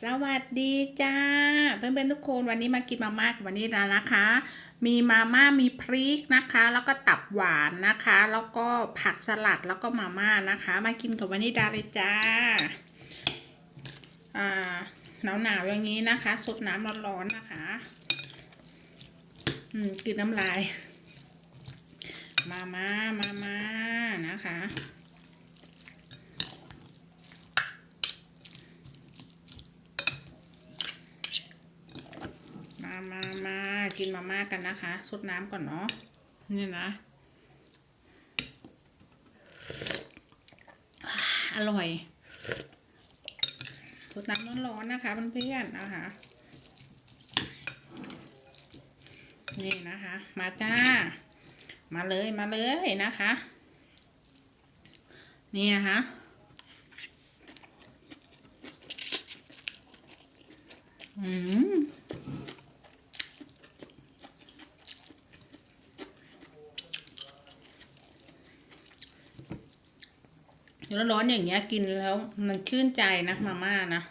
สวัสดีจ้า เพื่อนๆทุกคนวันนี้มากินมาม่ากับวันนี้แล้วนะคะ มีมาม่ามีพริกนะคะ แล้วก็ตับหวานนะคะ แล้วก็ผักสลัดแล้วก็มาม่านะคะ มากินกับวันนี้ดาเลยจ้าอ่าหนาวหนาวๆอย่างนี้นะคะสดน้ำร้อนๆนะคะ อืมกินน้ำลาย มาม่ามาม่านะคะ มามามากินมาม่ากันนะคะซดน้ำก่อนเนาะนี่นะ อร่อยซดน้ำร้อนๆนะคะเพื่อนๆนะคะนี่นะคะ มาจ้า มาเลยมาเลยนะคะ นี่นะคะอืม แล้วร้อนอย่างเงี้ยกินแล้ว มันชื่นใจนะมาม่านะ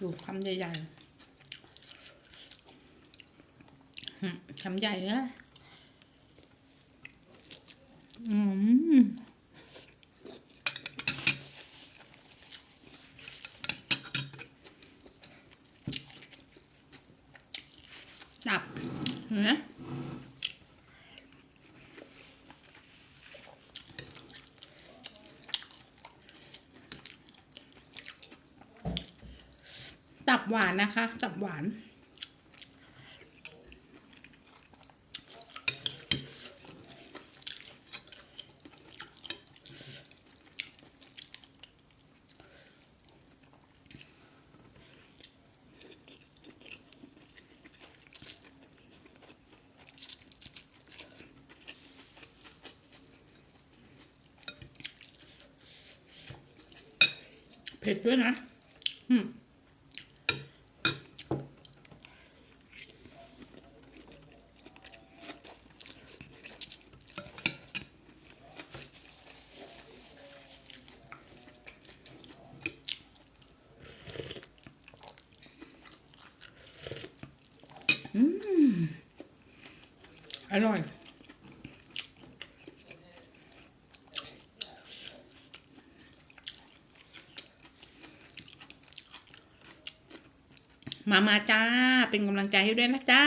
ดูคำใหญ่ๆอืมคำใหญ่เลยอืม จับเห็นไหมตับหวานนะคะ ตับหวาน เผ็ดด้วยนะอืมอืมอร่อย มามาจ้า เป็นกำลังใจให้ด้วยนะจ้า